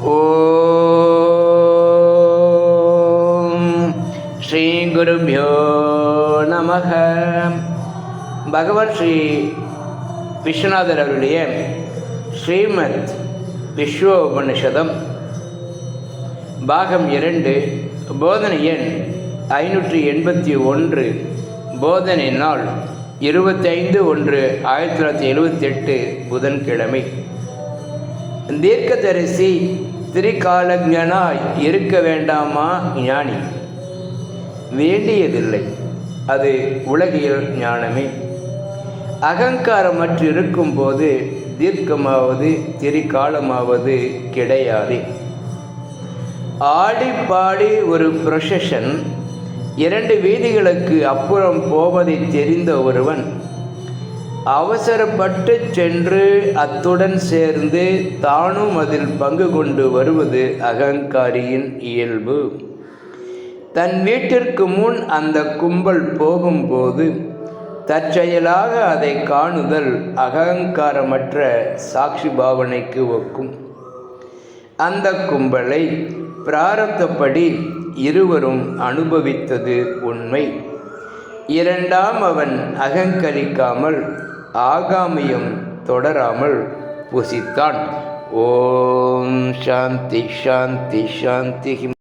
ஓம் ஸ்ரீ குருபியோ நமக. பகவான் ஸ்ரீ விஸ்வநாதர் அவருடைய ஸ்ரீமத் விஸ்வ உபனிஷதம் பாகம் இரண்டு போதனை எண் ஐநூற்றி எண்பத்தி ஒன்று போதனை நாள் இருபத்தைந்து ஒன்று ஆயிரத்தி தொள்ளாயிரத்தி எழுபத்தெட்டு புதன்கிழமை. தீர்க்கதரிசி திரிகாலஜனாய் இருக்க வேண்டாமா ஞானி? வேண்டியதில்லை. அது உலகியல் ஞானமே. அகங்காரமற்று இருக்கும்போது தீர்க்கமாவது திரிகாலமாவது கிடையாது. ஆடி பாடி ஒரு ப்ரொஷஷன் இரண்டு வீதிகளுக்கு அப்புறம் போவதை தெரிந்த ஒருவன் அவசரப்பட்டு சென்று அத்துடன் சேர்ந்து தானும் அதில் பங்கு கொண்டு வருவது அகங்காரியின் இயல்பு. தன் வீட்டிற்கு முன் அந்த கும்பல் போகும்போது தற்செயலாக அதை காணுதல் அகங்காரமற்ற சாட்சி பாவனைக்கு ஒக்கும். அந்த கும்பலை பிராரத்தப்படி இருவரும் அனுபவித்தது உண்மை. இரண்டாம் அவன் அகங்கரிக்காமல் ஆகாமியம் தொடராமல் புசித்தான். ஓம் சாந்தி சாந்தி சாந்தி.